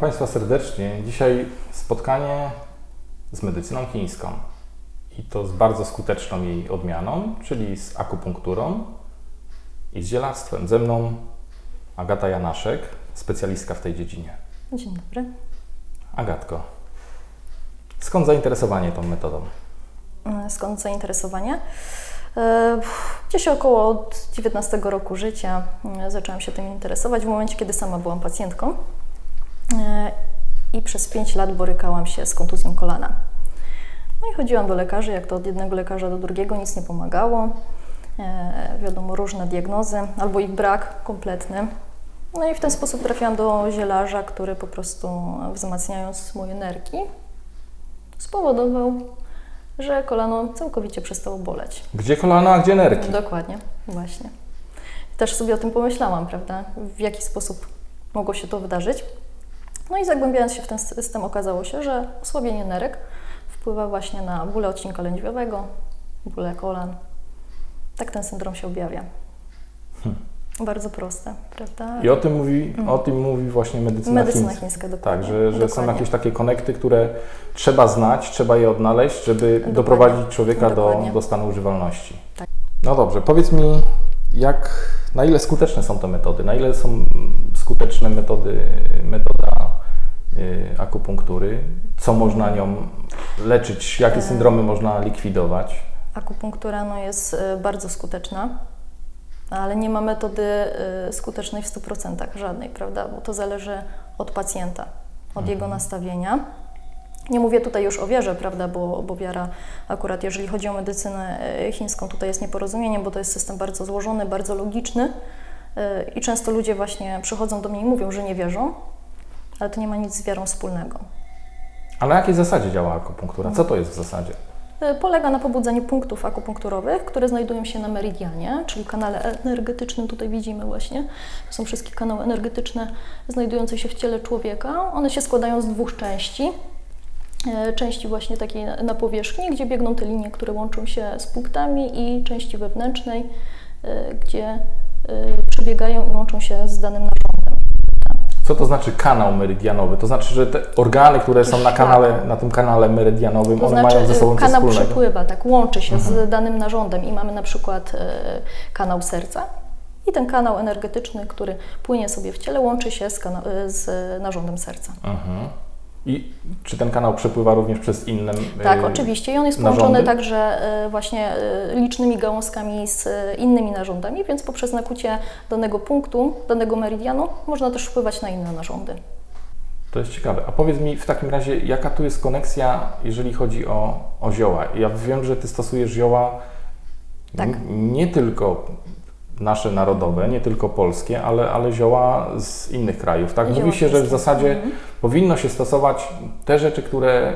Państwa serdecznie. Dzisiaj spotkanie z medycyną chińską i to z bardzo skuteczną jej odmianą, czyli z akupunkturą i z zielarstwem. Ze mną Agata Janaszek, specjalistka w tej dziedzinie. Dzień dobry. Agatko, skąd zainteresowanie tą metodą? E, Skąd zainteresowanie? E, Gdzieś około od 19 roku życia e, zaczęłam się tym interesować, w momencie, kiedy sama byłam pacjentką i przez 5 lat borykałam się z kontuzją kolana. No i chodziłam do lekarzy, jak to od jednego lekarza do drugiego, nic nie pomagało. E, Wiadomo, różne diagnozy, albo ich brak kompletny. No i w ten sposób trafiłam do zielarza, który po prostu wzmacniając moje nerki spowodował, że kolano całkowicie przestało boleć. Gdzie kolana, a gdzie nerki? Dokładnie, właśnie. Też sobie o tym pomyślałam, prawda? W jaki sposób mogło się to wydarzyć. No i zagłębiając się w ten system, okazało się, że osłabienie nerek wpływa właśnie na bóle odcinka lędźwiowego, bóle kolan. Tak ten syndrom się objawia. Bardzo proste, prawda? I o tym mówi, o tym mówi właśnie medycyna, Medycyna chińska. chińska, dokładnie. Tak, że, że są Dokładnie. jakieś takie konekty, które trzeba znać, trzeba je odnaleźć, żeby Dokładnie. doprowadzić człowieka do, Dokładnie. do stanu używalności. Tak. No dobrze, powiedz mi, jak, na ile skuteczne są te metody? Na ile są mm, skuteczne metody, metoda akupunktury? Co można nią leczyć? Jakie E. syndromy można likwidować? Akupunktura no, jest y, bardzo skuteczna, ale nie ma metody y, skutecznej w 100% żadnej, prawda? Bo to zależy od pacjenta, od jego nastawienia. Nie mówię tutaj już o wierze, prawda, bo, bo wiara akurat jeżeli chodzi o medycynę y, chińską, tutaj jest nieporozumieniem, bo to jest system bardzo złożony, bardzo logiczny y, i często ludzie właśnie przychodzą do mnie i mówią, że nie wierzą, ale to nie ma nic z wiarą wspólnego. A na jakiej zasadzie działa akupunktura? Co to jest w zasadzie? Y, Polega na pobudzaniu punktów akupunkturowych, które znajdują się na meridianie, czyli kanale energetycznym. Tutaj widzimy właśnie, to są wszystkie kanały energetyczne znajdujące się w ciele człowieka. One się składają z dwóch części. Y, Części właśnie takiej na- powierzchni, gdzie biegną te linie, które łączą się z punktami i części wewnętrznej, y, gdzie przebiegają i łączą się z danym narządem. Co to znaczy kanał meridianowy? To znaczy, że te organy, które są na Szlak. kanale, na tym kanale meridianowym, To one znaczy mają ze sobą y, coś kanał wspólnego? przepływa, tak, łączy się z danym narządem i mamy na przykład y, kanał serca i ten kanał energetyczny, który płynie sobie w ciele, łączy się z, y, z narządem serca. Mhm. I czy ten kanał przepływa również przez inne Tak, y, oczywiście. I on jest narządy? połączony także y, właśnie y, licznymi gałązkami z innymi narządami, więc poprzez nakłucie danego punktu, danego meridianu można też wpływać na inne narządy. To jest ciekawe. A powiedz mi w takim razie, jaka tu jest koneksja, jeżeli chodzi o, o zioła? Ja wiem, że Ty stosujesz zioła Tak. nie tylko nasze narodowe, nie tylko polskie, ale, ale zioła z innych krajów. Tak? Mówi się, że w zasadzie Mhm. powinno się stosować te rzeczy, które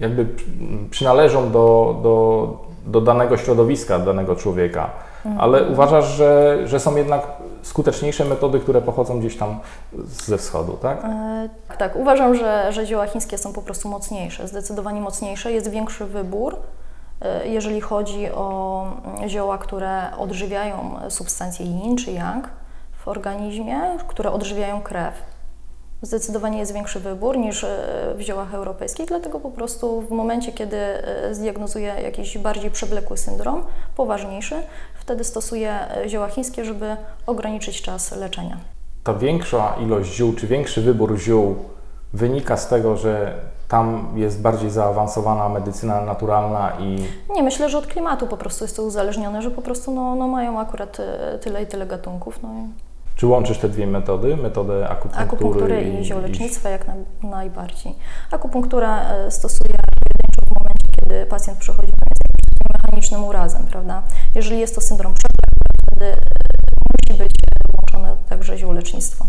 jakby przy- przynależą do, do, do danego środowiska, danego człowieka. Mhm. Ale uważasz, że, że są jednak skuteczniejsze metody, które pochodzą gdzieś tam ze wschodu, tak? E, Tak, uważam, że, że zioła chińskie są po prostu mocniejsze, zdecydowanie mocniejsze. Jest większy wybór, jeżeli chodzi o mm, zioła, które odżywiają substancje yin czy yang w organizmie, które odżywiają krew. Zdecydowanie jest większy wybór niż e, w ziołach europejskich, dlatego po prostu w momencie, kiedy e, zdiagnozuję jakiś bardziej przewlekły syndrom, poważniejszy, wtedy stosuję zioła chińskie, żeby ograniczyć czas leczenia. ta większa ilość ziół, czy większy wybór ziół wynika z tego, że tam jest bardziej zaawansowana medycyna naturalna i Nie, myślę, że od klimatu po prostu jest to uzależnione, że po prostu no, no mają akurat e, tyle i tyle gatunków. No, i czy łączysz te dwie metody, metodę akupunktury, akupunktury i ziolecznictwa jak na, najbardziej. Akupunktura e, stosuje w momencie, kiedy pacjent jakimś mechanicznym urazem, prawda? Jeżeli jest to syndrom przewlekły, wtedy e, musi być włączone także ziółlecznictwo.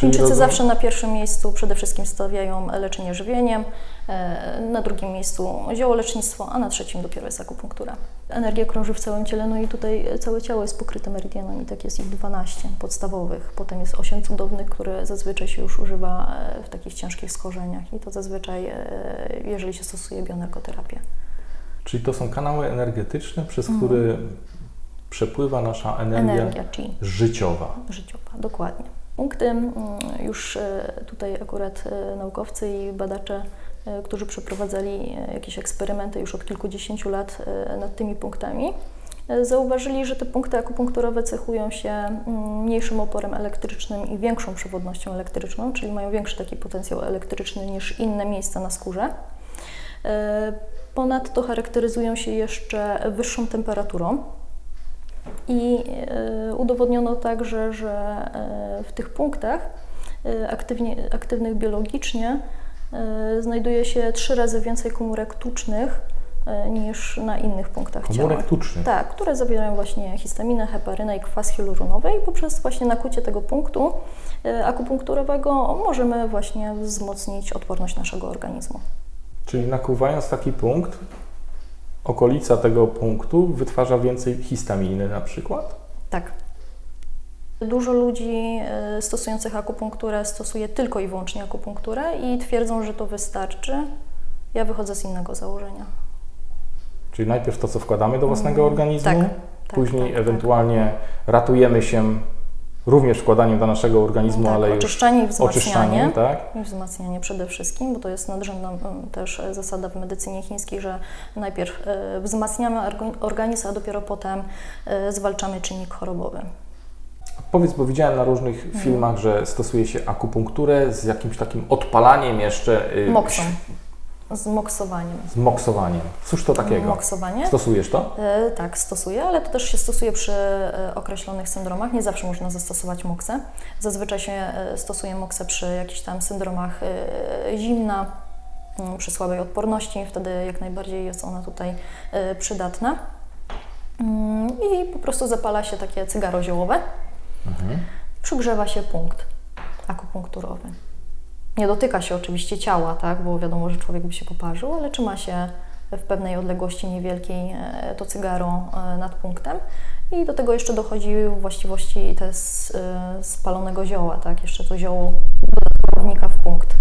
Chińczycy rozumiem- zawsze na pierwszym miejscu przede wszystkim stawiają leczenie żywieniem, e, na drugim miejscu ziołolecznictwo, a na trzecim dopiero jest akupunktura. Energia krąży w całym ciele, no i tutaj całe ciało jest pokryte meridianami, tak jest ich 12 podstawowych. Potem jest 8 cudownych, które zazwyczaj się już używa e, w takich ciężkich skorzeniach i to zazwyczaj, e, jeżeli się stosuje bioenergoterapię. Czyli to są kanały energetyczne, przez które przepływa nasza energia, Mhm. Energia życiowa. życiowa, dokładnie. Punkty mm, już e, tutaj akurat e, naukowcy i badacze, e, którzy przeprowadzali jakieś eksperymenty już od kilkudziesięciu lat nad tymi punktami, zauważyli, że te punkty akupunkturowe cechują się mm, mniejszym oporem elektrycznym i większą przewodnością elektryczną, czyli mają większy taki potencjał elektryczny niż inne miejsca na skórze. Ponadto charakteryzują się jeszcze wyższą temperaturą. I e, udowodniono także, że e, w tych punktach e, aktywnie, aktywnych biologicznie znajduje się trzy razy więcej komórek tucznych niż na innych punktach Komórek ciała. tucznych. Tak, które zawierają właśnie histaminę, heparynę i kwas hialuronowy i poprzez właśnie nakucie tego punktu akupunkturowego możemy właśnie wzmocnić odporność naszego organizmu. Czyli nakuwając taki punkt, okolica tego punktu wytwarza więcej histaminy na przykład? Tak. Dużo ludzi e, stosujących akupunkturę stosuje tylko i wyłącznie akupunkturę i twierdzą, że to wystarczy. Ja wychodzę z innego założenia. Czyli najpierw to, co wkładamy do własnego Mm, organizmu, tak, tak, później tak, ewentualnie ratujemy się również wkładaniem do naszego organizmu, tak, ale już oczyszczanie i wzmacnianie. oczyszczaniem, tak? I wzmacnianie przede wszystkim, bo to jest nadrzędna mm, też e, zasada w medycynie chińskiej, że najpierw e, wzmacniamy organizm, a dopiero potem e, zwalczamy czynnik chorobowy. Powiedz, bo widziałem na różnych Mhm. filmach, że stosuje się akupunkturę z jakimś takim odpalaniem jeszcze, y, Moksą, z moksowaniem. z moksowaniem. Cóż to takiego? Moksowanie. Stosujesz to? E, Tak, stosuję, ale to też się stosuje przy e, określonych syndromach. Nie zawsze można zastosować moksę. Zazwyczaj się e, stosuje moksę przy jakichś tam syndromach zimna, mm, przy słabej odporności. Wtedy jak najbardziej jest ona tutaj przydatna. Mm, I po prostu zapala się takie cygaro ziołowe. Mhm. Przygrzewa się punkt akupunkturowy. Nie dotyka się oczywiście ciała, tak, bo wiadomo, że człowiek by się poparzył, ale trzyma się w pewnej odległości niewielkiej e, to cygaro e, nad punktem i do tego jeszcze dochodzi właściwości te e, spalonego zioła, tak, jeszcze to zioło wnika w punkt.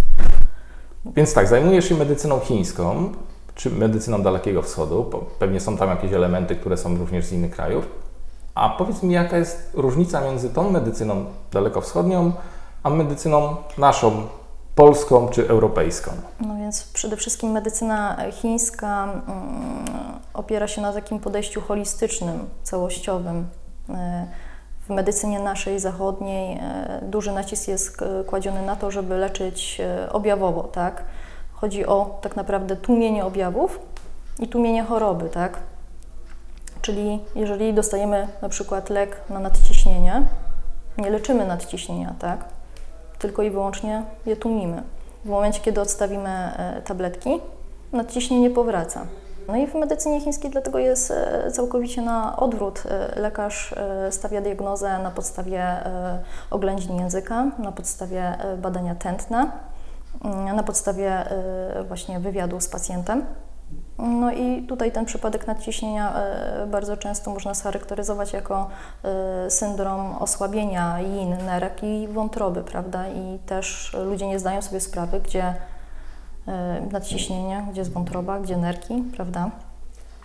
Więc tak, zajmujesz się medycyną chińską, czy medycyną Dalekiego Wschodu. Pewnie są tam jakieś elementy, które są również z innych krajów. A powiedz mi, jaka jest różnica między tą medycyną dalekowschodnią, a medycyną naszą, polską czy europejską? No więc przede wszystkim medycyna chińska mm, opiera się na takim podejściu holistycznym, całościowym. E, W medycynie naszej zachodniej e, duży nacisk jest k- kładziony na to, żeby leczyć e, objawowo, tak? Chodzi o tak naprawdę tłumienie objawów i tłumienie choroby, tak? Czyli jeżeli dostajemy na przykład lek na nadciśnienie, nie leczymy nadciśnienia, tak? Tylko i wyłącznie je tłumimy. W momencie, kiedy odstawimy e, tabletki, nadciśnienie powraca. No i w medycynie chińskiej dlatego jest e, całkowicie na odwrót. E, Lekarz stawia diagnozę na podstawie oględzin języka, na podstawie badania tętna, mm, na podstawie właśnie wywiadu z pacjentem. No i tutaj ten przypadek nadciśnienia e, bardzo często można scharakteryzować jako e, syndrom osłabienia yin, nerek i wątroby, prawda? I też ludzie nie zdają sobie sprawy, gdzie e, nadciśnienie, gdzie jest wątroba, gdzie nerki, prawda?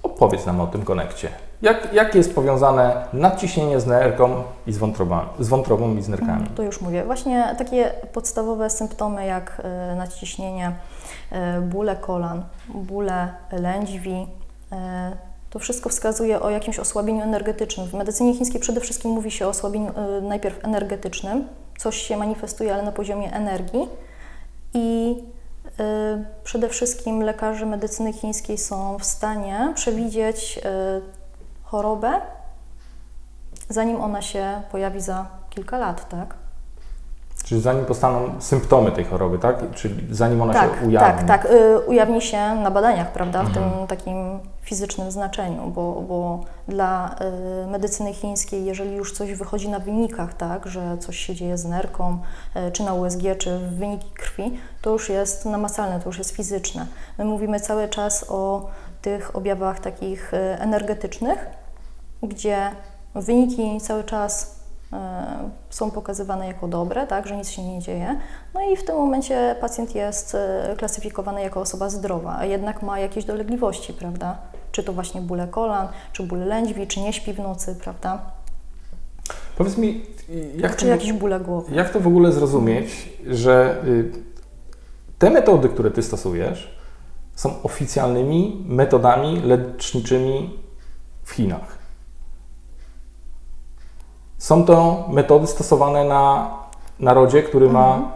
Opowiedz nam o tym konekcie. Jak, jak jest powiązane nadciśnienie z nerką i z wątrobą, z wątrobą i z nerkami? To już mówię. Właśnie takie podstawowe symptomy jak e, nadciśnienie, e, bóle kolan, bóle lędźwi, e, to wszystko wskazuje o jakimś osłabieniu energetycznym. W medycynie chińskiej przede wszystkim mówi się o osłabieniu najpierw energetycznym, coś się manifestuje, ale na poziomie energii i przede wszystkim lekarze medycyny chińskiej są w stanie przewidzieć chorobę, zanim ona się pojawi za kilka lat, tak? Czyli zanim powstaną symptomy tej choroby, tak? Czyli zanim ona tak, się ujawni. Tak, tak. Y, ujawni się na badaniach, prawda, w Mhm. tym takim fizycznym znaczeniu, bo, bo dla y, medycyny chińskiej, jeżeli już coś wychodzi na wynikach, tak, że coś się dzieje z nerką, y, czy na USG, czy w wyniki krwi, to już jest namacalne, to już jest fizyczne. My mówimy cały czas o tych objawach takich y, energetycznych, gdzie wyniki cały czas e, są pokazywane jako dobre, tak, że nic się nie dzieje. No i w tym momencie pacjent jest e, klasyfikowany jako osoba zdrowa, a jednak ma jakieś dolegliwości, prawda? Czy to właśnie bóle kolan, czy bóle lędźwi, czy nie śpi w nocy, prawda? Powiedz mi, jak czy to, jakieś bóle głowy. jak to w ogóle zrozumieć, że y, te metody, które ty stosujesz, są oficjalnymi metodami leczniczymi w Chinach? Są to metody stosowane na narodzie, który ma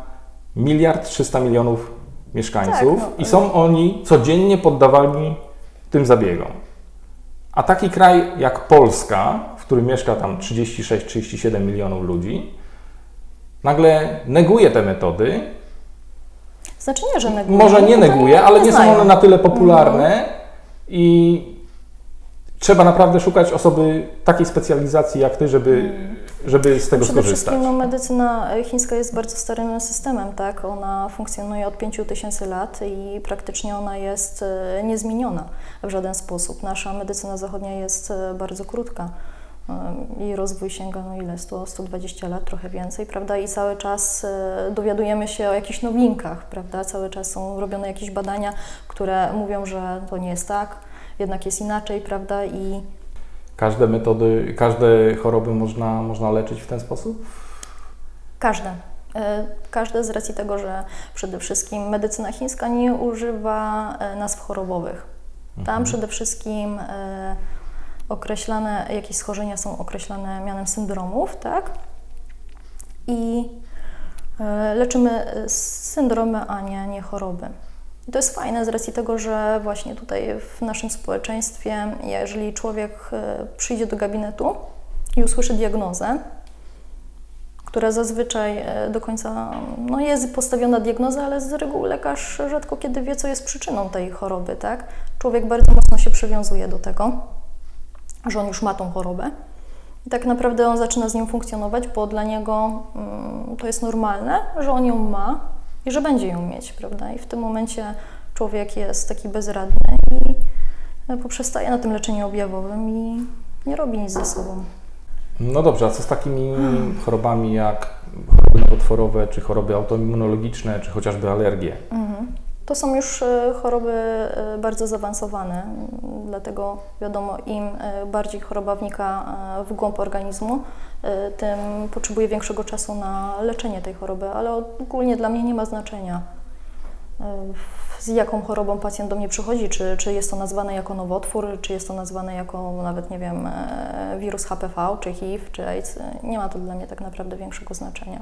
miliard 300 milionów mieszkańców Mhm. Tak, no, i są oni codziennie poddawani tym zabiegom. A taki kraj jak Polska, w którym mieszka tam 36-37 milionów ludzi, nagle neguje te metody. Znaczy nie, że negują. Może nie neguje, ale nie są one na tyle popularne i trzeba naprawdę szukać osoby takiej specjalizacji jak ty, żeby, żeby z tego Przede skorzystać. wszystkim no, medycyna chińska jest bardzo starym systemem, tak? Ona funkcjonuje od 5000 lat i praktycznie ona jest e, niezmieniona w żaden sposób. Nasza medycyna zachodnia jest e, bardzo krótka. E, Jej rozwój sięga, no ile, 100, 120 lat, trochę więcej, prawda? I cały czas dowiadujemy się o jakichś nowinkach, prawda? Cały czas są robione jakieś badania, które mówią, że to nie jest tak, jednak jest inaczej, prawda? I Każde metody, każde choroby można, można leczyć w ten sposób? Każde. E, Każde z racji tego, że przede wszystkim medycyna chińska nie używa e, nazw chorobowych. Tam przede wszystkim e, określane, jakieś schorzenia są określane mianem syndromów, tak? I leczymy syndromy, a nie, nie choroby. To jest fajne z racji tego, że właśnie tutaj w naszym społeczeństwie, jeżeli człowiek e, przyjdzie do gabinetu i usłyszy diagnozę, która zazwyczaj e, do końca no jest postawiona diagnoza, ale z reguły lekarz rzadko kiedy wie, co jest przyczyną tej choroby, tak? Człowiek bardzo mocno się przywiązuje do tego, że on już ma tą chorobę. I tak naprawdę on zaczyna z nią funkcjonować, bo dla niego mm, to jest normalne, że on ją ma i że będzie ją mieć, prawda? I w tym momencie człowiek jest taki bezradny i e, poprzestaje na tym leczeniu objawowym i nie robi nic ze sobą. No dobrze, a co z takimi chorobami jak choroby nowotworowe, czy choroby autoimmunologiczne, czy chociażby alergie? Mhm. To są już e, choroby e, bardzo zaawansowane, dlatego wiadomo, im bardziej choroba wnika w głąb organizmu, tym potrzebuje większego czasu na leczenie tej choroby, ale ogólnie dla mnie nie ma znaczenia, e, z jaką chorobą pacjent do mnie przychodzi, czy, czy jest to nazwane jako nowotwór, czy jest to nazwane jako nawet, nie wiem, e, wirus HPV, czy HIV, czy AIDS. Nie ma to dla mnie tak naprawdę większego znaczenia.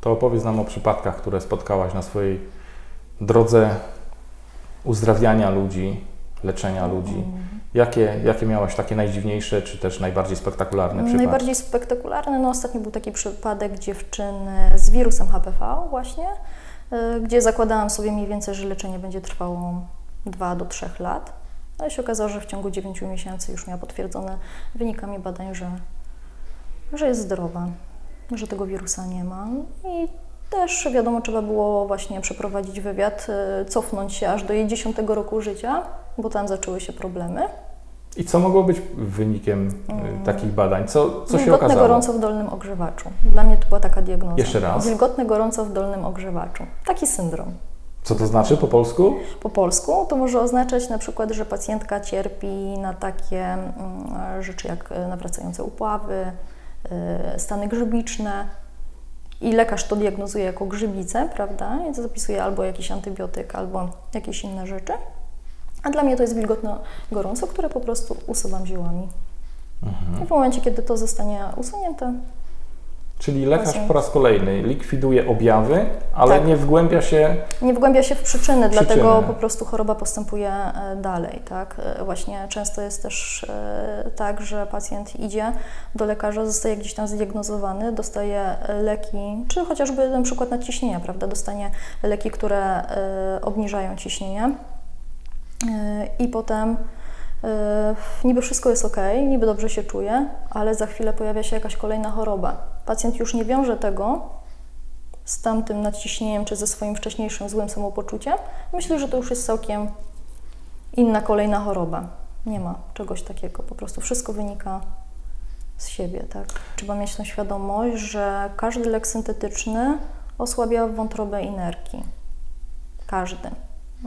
To opowiedz nam o przypadkach, które spotkałaś na swojej drodze uzdrawiania ludzi, leczenia ludzi. Jakie, jakie miałaś takie najdziwniejsze, czy też najbardziej spektakularne przypadki? Najbardziej spektakularny, no ostatnio był taki przypadek dziewczyny z wirusem HPV właśnie, y, gdzie zakładałam sobie mniej więcej, że leczenie będzie trwało 2 do 3 lat. No i się okazało, że w ciągu 9 miesięcy już miała potwierdzone wynikami badań, że, że jest zdrowa, że tego wirusa nie ma. I też wiadomo, trzeba było właśnie przeprowadzić wywiad, y, cofnąć się aż do jej 10 roku życia, bo tam zaczęły się problemy. I co mogło być wynikiem y, takich badań? Co, co się Wilgotne okazało? gorąco w dolnym ogrzewaczu. Dla mnie to była taka diagnoza. Jeszcze raz. Wilgotne gorąco w dolnym ogrzewaczu. Taki syndrom. Co to znaczy po polsku? Po polsku to może oznaczać na przykład, że pacjentka cierpi na takie mm, rzeczy jak e, nawracające upławy, e, stany grzybiczne i lekarz to diagnozuje jako grzybicę, prawda? I to zapisuje albo jakiś antybiotyk, albo jakieś inne rzeczy. A dla mnie to jest wilgotno gorąco, które po prostu usuwam ziołami. Mhm. I w momencie, kiedy to zostanie usunięte, Czyli lekarz po raz kolejny likwiduje objawy, ale Tak. nie wgłębia się Nie wgłębia się w przyczyny, Przyczyny. dlatego po prostu choroba postępuje e, dalej, tak? E, Właśnie często jest też e, tak, że pacjent idzie do lekarza, zostaje gdzieś tam zdiagnozowany, dostaje leki, czy chociażby na przykład nadciśnienia, prawda? Dostanie leki, które obniżają ciśnienie i potem e, niby wszystko jest ok, niby dobrze się czuje, ale za chwilę pojawia się jakaś kolejna choroba. Pacjent już nie wiąże tego z tamtym nadciśnieniem, czy ze swoim wcześniejszym złym samopoczuciem, myślę, że to już jest całkiem inna kolejna choroba. Nie ma czegoś takiego, po prostu wszystko wynika z siebie, tak? Trzeba mieć tą świadomość, że każdy lek syntetyczny osłabia wątrobę i nerki. Każdy.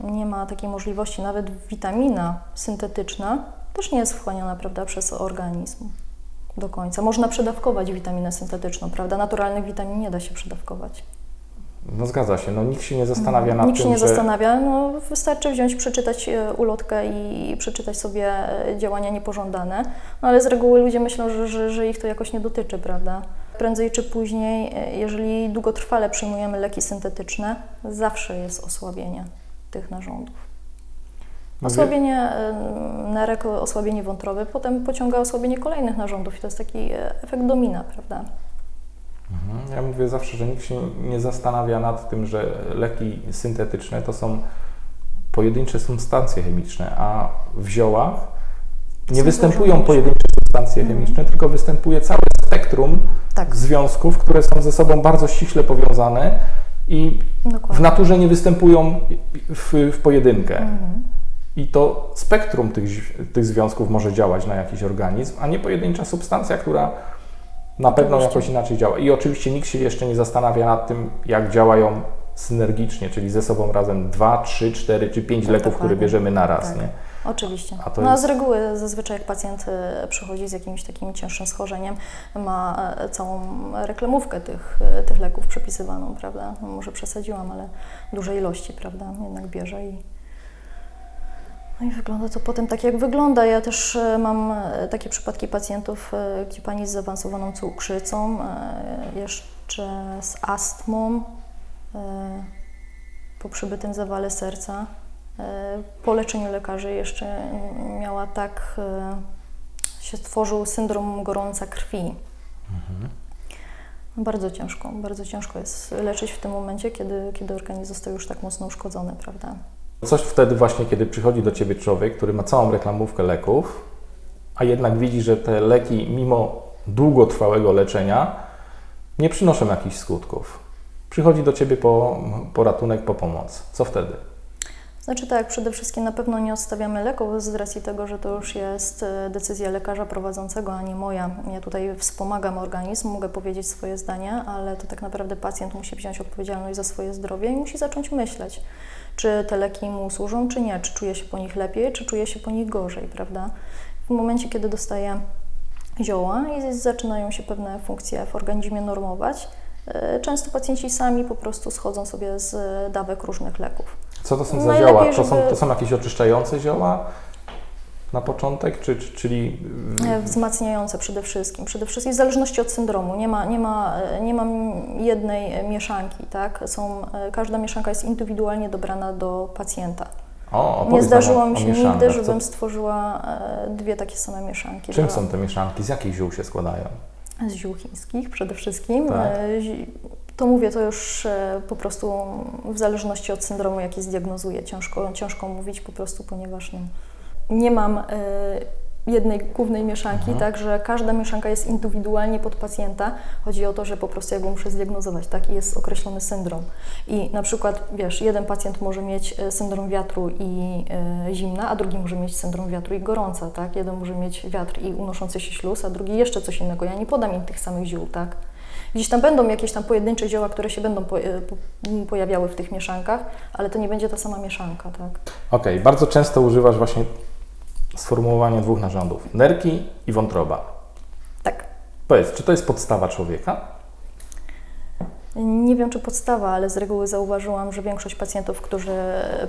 Nie ma takiej możliwości, nawet witamina syntetyczna też nie jest wchłaniana, prawda, przez organizm. do końca. Można przedawkować witaminę syntetyczną, prawda? Naturalnych witamin nie da się przedawkować. No zgadza się, no nikt się nie zastanawia nad Nikt tym, się nie że... zastanawia, no, wystarczy wziąć, przeczytać e, ulotkę i przeczytać sobie e, działania niepożądane, no, ale z reguły ludzie myślą, że, że, że ich to jakoś nie dotyczy, prawda? Prędzej czy później, e, jeżeli długotrwale przyjmujemy leki syntetyczne, zawsze jest osłabienie tych narządów. Mówię- Osłabienie nerek, osłabienie wątroby, potem pociąga osłabienie kolejnych narządów i to jest taki e, efekt domina, prawda? Mhm. Ja mówię zawsze, że nikt się nie zastanawia nad tym, że leki syntetyczne to są pojedyncze substancje chemiczne, a w ziołach nie Są występują pojedyncze substancje Mhm. chemiczne, tylko występuje całe spektrum Tak, związków, które są ze sobą bardzo ściśle powiązane i w dokładnie. naturze nie występują w, w pojedynkę. Mhm. I to spektrum tych, tych związków może działać na jakiś organizm, a nie pojedyncza substancja, która na pewno Oczywiście. jakoś inaczej działa. I oczywiście nikt się jeszcze nie zastanawia nad tym, jak działają synergicznie, czyli ze sobą razem dwa, trzy, cztery czy pięć Tak, leków, które bierzemy naraz. Tak. Nie? Oczywiście. A no jest- z reguły zazwyczaj jak pacjent e, przychodzi z jakimś takim cięższym schorzeniem, ma e, całą reklamówkę tych, e, tych leków przepisywaną, prawda? No może przesadziłam, ale duże ilości, prawda? Jednak bierze i no i wygląda to potem tak, jak wygląda. Ja też mam takie przypadki pacjentów, gdzie pani z zaawansowaną cukrzycą, jeszcze z astmą, po przybytym zawale serca. E, Po leczeniu lekarzy jeszcze miała tak, e, się stworzył syndrom gorąca krwi. Bardzo ciężko, bardzo ciężko jest leczyć w tym momencie, kiedy, kiedy organizm został już tak mocno uszkodzony, prawda? Coś wtedy właśnie, kiedy przychodzi do Ciebie człowiek, który ma całą reklamówkę leków, a jednak widzi, że te leki mimo długotrwałego leczenia nie przynoszą jakichś skutków. Przychodzi do Ciebie po, po ratunek, po pomoc. Co wtedy? Znaczy tak, przede wszystkim na pewno nie odstawiamy leków z racji tego, że to już jest e, decyzja lekarza prowadzącego, a nie moja. Ja tutaj wspomagam organizm, mogę powiedzieć swoje zdanie, ale to tak naprawdę pacjent musi wziąć odpowiedzialność za swoje zdrowie i musi zacząć myśleć, czy te leki mu służą, czy nie, czy czuje się po nich lepiej, czy czuje się po nich gorzej, prawda? W momencie, kiedy dostaje zioła i zaczynają się pewne funkcje w organizmie normować, e, często pacjenci sami po prostu schodzą sobie z dawek różnych leków. Co to są za Najlepiej, zioła? To są, to są jakieś oczyszczające zioła na początek, czy, czy, czyli E, Wzmacniające przede wszystkim. Przede wszystkim w zależności od syndromu. Nie ma, nie ma, e, nie ma jednej e, mieszanki, tak? Są, każda mieszanka jest indywidualnie dobrana do pacjenta. o, Nie zdarzyło mi się nigdy, żebym stworzyła dwie takie same mieszanki. Czym Dla- są te mieszanki? Z jakich ziół się składają? Z ziół chińskich przede wszystkim. Tak. To mówię, to już e, po prostu w zależności od syndromu, jaki zdiagnozuję. Ciężko, ciężko mówić po prostu, ponieważ no, nie mam e, jednej głównej mieszanki, Mhm. tak, że każda mieszanka jest indywidualnie pod pacjenta. Chodzi o to, że po prostu ja go muszę zdiagnozować, tak, i jest określony syndrom. I na przykład, wiesz, jeden pacjent może mieć e, syndrom wiatru i e, zimna, a drugi może mieć syndrom wiatru i gorąca, tak. Jeden może mieć wiatr i unoszący się śluz, a drugi jeszcze coś innego. Ja nie podam im tych samych ziół, tak. Gdzieś tam będą jakieś tam pojedyncze zioła, które się będą e, po, pojawiały w tych mieszankach, ale to nie będzie ta sama mieszanka, tak. Okej, bardzo często używasz właśnie sformułowania dwóch narządów. Nerki i wątroba. Tak. Powiedz, czy to jest podstawa człowieka? Nie wiem, czy podstawa, ale z reguły zauważyłam, że większość pacjentów, którzy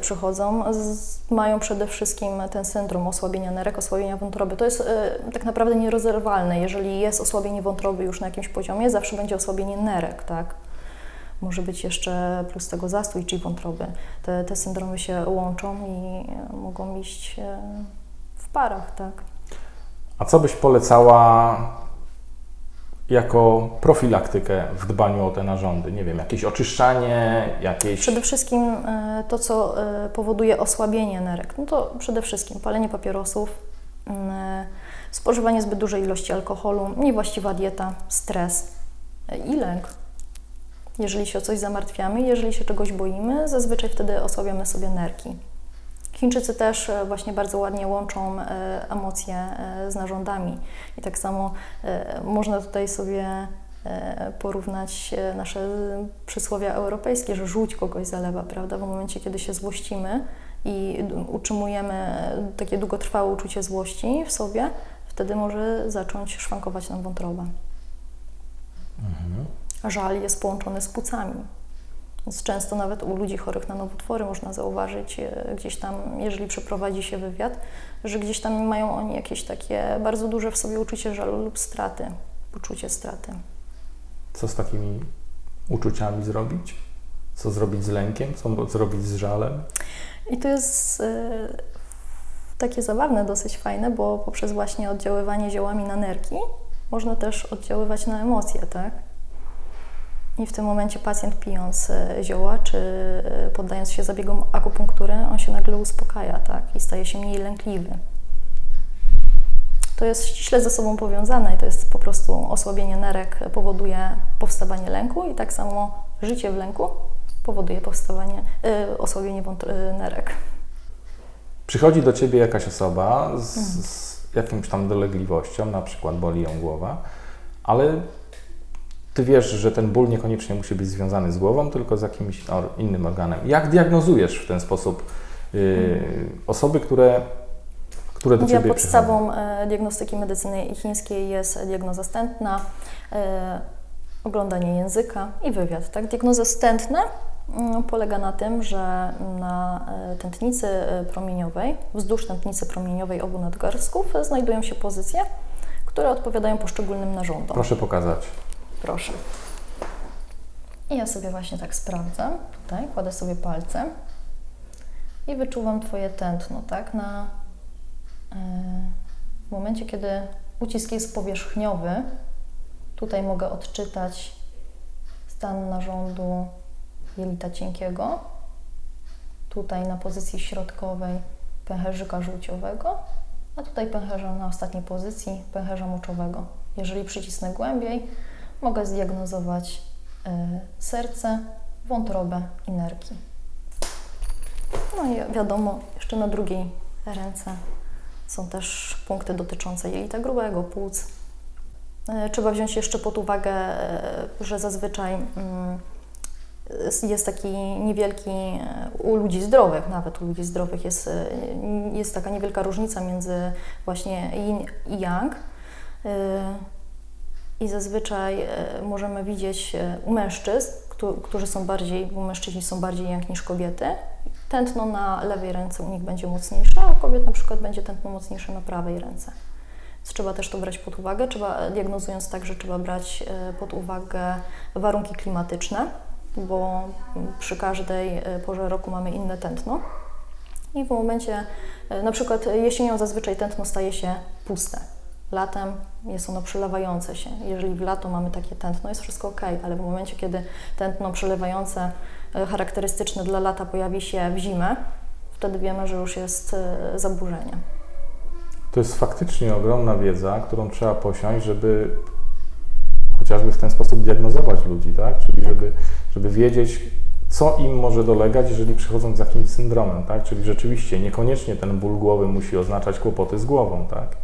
przychodzą, z, mają przede wszystkim ten syndrom osłabienia nerek, osłabienia wątroby. To jest e, tak naprawdę nierozerwalne. Jeżeli jest osłabienie wątroby już na jakimś poziomie, zawsze będzie osłabienie nerek, tak? Może być jeszcze plus tego zastój czy wątroby. Te, te syndromy się łączą i e, mogą iść e, w parach, tak? A co byś polecała jako profilaktykę w dbaniu o te narządy? Nie wiem, jakieś oczyszczanie, jakieś... Przede wszystkim e, to, co e, powoduje osłabienie nerek, no to przede wszystkim palenie papierosów, mm, e, spożywanie zbyt dużej ilości alkoholu, niewłaściwa dieta, stres i lęk. Jeżeli się o coś zamartwiamy, jeżeli się czegoś boimy, zazwyczaj wtedy osłabiamy sobie nerki. Chińczycy też e, właśnie bardzo ładnie łączą e, emocje e, z narządami. I tak samo można tutaj sobie porównać nasze przysłowia europejskie, że żółć kogoś zalewa, prawda? W momencie, kiedy się złościmy i utrzymujemy takie długotrwałe uczucie złości w sobie, wtedy wtedy może zacząć szwankować nam wątroba. Mhm. Żal jest połączony z płucami. Więc często nawet u ludzi chorych na nowotwory można zauważyć e, gdzieś tam, jeżeli przeprowadzi się wywiad, że gdzieś tam mają oni jakieś takie bardzo duże w sobie uczucie żalu lub straty, poczucie straty. Co z takimi uczuciami zrobić? Co zrobić z lękiem? Co zrobić z żalem? I to jest e, takie zabawne, dosyć fajne, bo poprzez właśnie oddziaływanie ziołami na nerki można też oddziaływać na emocje, tak? I w tym momencie pacjent pijąc e, zioła, czy e, poddając się zabiegom akupunktury, on się nagle uspokaja, tak? I staje się mniej lękliwy. To jest ściśle ze sobą powiązane i to jest po prostu osłabienie nerek powoduje powstawanie lęku i tak samo życie w lęku powoduje powstawanie, y, osłabienie wątr- nerek. Przychodzi do ciebie jakaś osoba z, z jakimś tam dolegliwością, na przykład boli ją głowa, ale ty wiesz, że ten ból niekoniecznie musi być związany z głową, tylko z jakimś innym organem. Jak diagnozujesz w ten sposób yy, osoby, które, które do Mówię, ciebie podstawą e, diagnostyki medycyny chińskiej jest diagnoza stętna, e, oglądanie języka i wywiad. Tak? Diagnoza stętna mm, polega na tym, że na e, tętnicy promieniowej, wzdłuż tętnicy promieniowej obu nadgarstków znajdują się pozycje, które odpowiadają poszczególnym narządom. Proszę pokazać. Proszę. I ja sobie właśnie tak sprawdzam. Tutaj kładę sobie palce i wyczuwam Twoje tętno, tak? Na, e, w momencie, kiedy ucisk jest powierzchniowy, tutaj mogę odczytać stan narządu jelita cienkiego. Tutaj na pozycji środkowej pęcherzyka żółciowego, a tutaj pęcherza na ostatniej pozycji pęcherza moczowego. Jeżeli przycisnę głębiej, mogę zdiagnozować y, serce, wątrobę i nerki. No i wiadomo, jeszcze na drugiej ręce są też punkty dotyczące jelita grubego, płuc. Y, Trzeba wziąć jeszcze pod uwagę, y, że zazwyczaj mm, jest- taki niewielki, u ludzi zdrowych, nawet u ludzi zdrowych jest, jest taka niewielka różnica między właśnie yin i yang. I zazwyczaj e, możemy widzieć e, u mężczyzn, któ- którzy są bardziej, bo mężczyźni są bardziej jak niż kobiety, tętno na lewej ręce u nich będzie mocniejsze, a u kobiet na przykład będzie tętno mocniejsze na prawej ręce. Więc trzeba też to brać pod uwagę. Trzeba, e, diagnozując także, trzeba brać pod uwagę warunki klimatyczne, bo przy każdej porze roku mamy inne tętno. I w momencie, na przykład jesienią zazwyczaj tętno staje się puste. Latem jest ono przelewające się. Jeżeli w lato mamy takie tętno, jest wszystko ok, ale w momencie, kiedy tętno przelewające, e, charakterystyczne dla lata pojawi się w zimę, wtedy wiemy, że już jest e, zaburzenie. To jest faktycznie ogromna wiedza, którą trzeba posiąść, żeby chociażby w ten sposób diagnozować ludzi, tak? Czyli żeby, żeby wiedzieć, co im może dolegać, jeżeli przychodzą z jakimś syndromem, tak? Czyli rzeczywiście niekoniecznie ten ból głowy musi oznaczać kłopoty z głową, tak?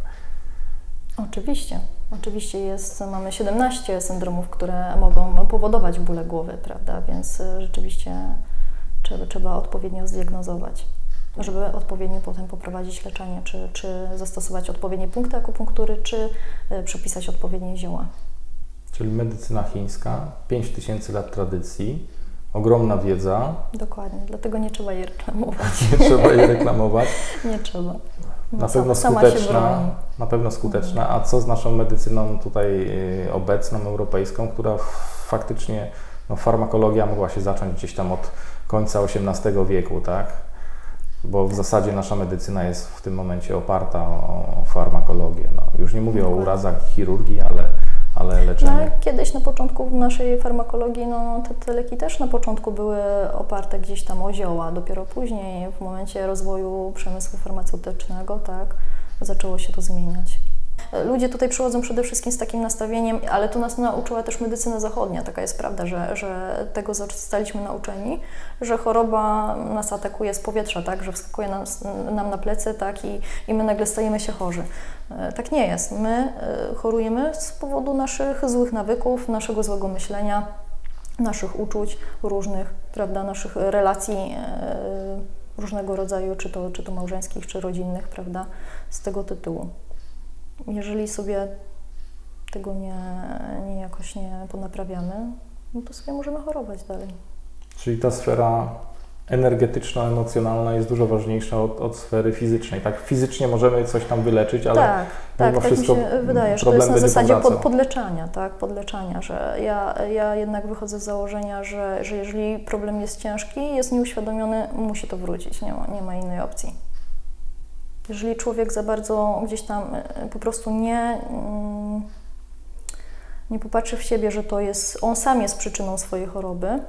Oczywiście. Oczywiście jest, mamy 17 syndromów, które mogą powodować bóle głowy, prawda? Więc e, rzeczywiście trzeba, trzeba odpowiednio zdiagnozować, żeby odpowiednio potem poprowadzić leczenie, czy, czy zastosować odpowiednie punkty akupunktury, czy e, przepisać odpowiednie zioła. Czyli medycyna chińska, 5000 lat tradycji, ogromna wiedza, Dokładnie, dlatego nie trzeba jej reklamować. nie trzeba jej reklamować. Nie trzeba. No, Na pewno skuteczna, na pewno skuteczna. A co z naszą medycyną tutaj y, obecną, europejską, która faktycznie, no farmakologia mogła się zacząć gdzieś tam od końca XVIII wieku, tak? Bo w zasadzie nasza medycyna jest w tym momencie oparta o farmakologię. No, już nie mówię o urazach chirurgii, ale, ale No, leczenie. kiedyś na początku w naszej farmakologii, no, te, te leki też na początku były oparte gdzieś tam o zioła. Dopiero później, w momencie rozwoju przemysłu farmaceutycznego, tak, zaczęło się to zmieniać. Ludzie tutaj przychodzą przede wszystkim z takim nastawieniem, ale to nas nauczyła też medycyna zachodnia. Taka jest prawda, że, że tego zostaliśmy nauczeni, że choroba nas atakuje z powietrza, tak, że wskakuje nam, nam na plecy, tak, i, i my nagle stajemy się chorzy. E, Tak nie jest. My e, chorujemy z powodu naszych złych nawyków, naszego złego myślenia, naszych uczuć różnych, prawda, naszych relacji e, różnego rodzaju, czy to, czy to małżeńskich, czy rodzinnych, prawda, z tego tytułu. jeżeli sobie tego nie, nie jakoś nie ponaprawiamy, no to sobie możemy chorować dalej. Czyli ta sfera energetyczno-emocjonalna jest dużo ważniejsza od, od sfery fizycznej. Tak, fizycznie możemy coś tam wyleczyć, ale tak, tak, mimo tak mi wszystko się wydaje, że to jest na zasadzie pod, podleczania, tak, podleczania, że ja, ja jednak wychodzę z założenia, że, że jeżeli problem jest ciężki, jest nieuświadomiony, musi to wrócić, nie ma, nie ma innej opcji. Jeżeli człowiek za bardzo gdzieś tam e, po prostu nie, mm, nie popatrzy w siebie, że to jest, on sam jest przyczyną swojej choroby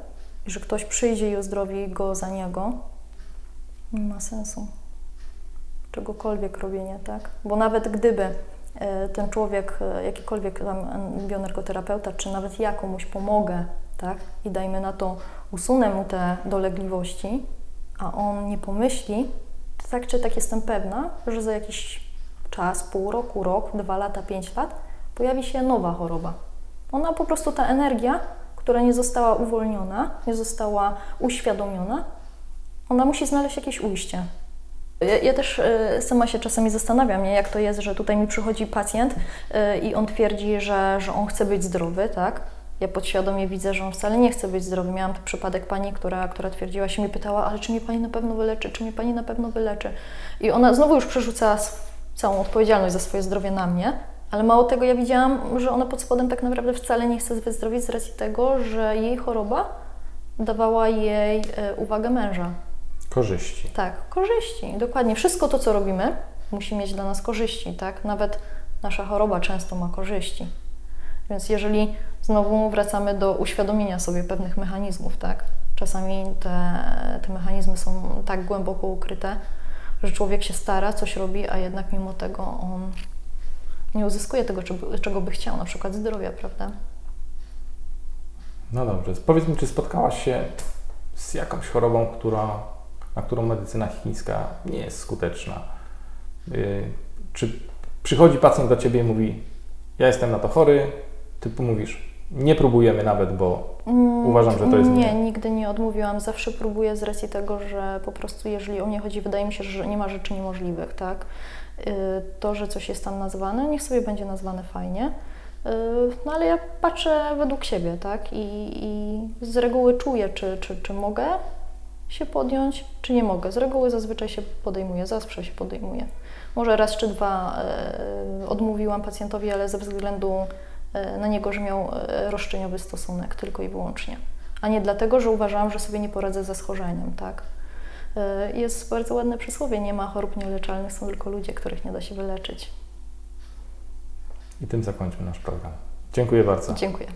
że ktoś przyjdzie i ozdrowi go za niego, nie ma sensu czegokolwiek robienie, tak? Bo nawet gdyby e, ten człowiek, e, jakikolwiek tam bioenergoterapeuta, czy nawet ja komuś pomogę, tak? I dajmy na to, usunę mu te dolegliwości, a on nie pomyśli, to tak czy tak jestem pewna, że za jakiś czas, pół roku, rok, dwa lata, pięć lat, pojawi się nowa choroba. Ona po prostu, ta energia, która nie została uwolniona, nie została uświadomiona, ona musi znaleźć jakieś ujście. Ja, ja też e, sama się czasami zastanawiam, nie, jak to jest, że tutaj mi przychodzi pacjent e, i on twierdzi, że, że on chce być zdrowy, tak? Ja podświadomie widzę, że on wcale nie chce być zdrowy. Miałam przypadek pani, która, która twierdziła się, mi pytała, ale czy mnie pani na pewno wyleczy, czy mnie pani na pewno wyleczy? I ona znowu już przerzucała całą odpowiedzialność za swoje zdrowie na mnie, ale mało tego, ja widziałam, że ona pod spodem tak naprawdę wcale nie chce wyzdrowieć z racji tego, że jej choroba dawała jej e, uwagę męża. korzyści. Tak, korzyści. Dokładnie. Wszystko to, co robimy, musi mieć dla nas korzyści, tak? Nawet nasza choroba często ma korzyści. Więc jeżeli znowu wracamy do uświadomienia sobie pewnych mechanizmów, tak? Czasami te, te mechanizmy są tak głęboko ukryte, że człowiek się stara, coś robi, a jednak mimo tego on nie uzyskuje tego, czego- by chciał, na przykład zdrowia, prawda? No dobrze, powiedz mi, czy spotkałaś się z jakąś chorobą, która, na którą medycyna chińska nie jest skuteczna? Yy, Czy przychodzi pacjent do Ciebie i mówi, ja jestem na to chory, Ty mówisz, nie próbujemy nawet, bo Mm, Uważam, że to jest Nie, nie. nigdy nie odmówiłam. Zawsze próbuję z racji tego, że po prostu jeżeli o mnie chodzi, wydaje mi się, że nie ma rzeczy niemożliwych, tak? Y, To, że coś jest tam nazwane, niech sobie będzie nazwane fajnie. Y, No ale ja patrzę według siebie, tak? I, i z reguły czuję, czy, czy, czy mogę się podjąć, czy nie mogę. Z reguły zazwyczaj się podejmuję, zawsze się podejmuję. Może raz czy dwa e, odmówiłam pacjentowi, ale ze względu na niego, że miał e, roszczeniowy stosunek tylko i wyłącznie. A nie dlatego, że uważałam, że sobie nie poradzę ze schorzeniem, tak? E, Jest bardzo ładne przysłowie, nie ma chorób nieleczalnych, są tylko ludzie, których nie da się wyleczyć. i tym zakończmy nasz program. Dziękuję bardzo. Dziękuję.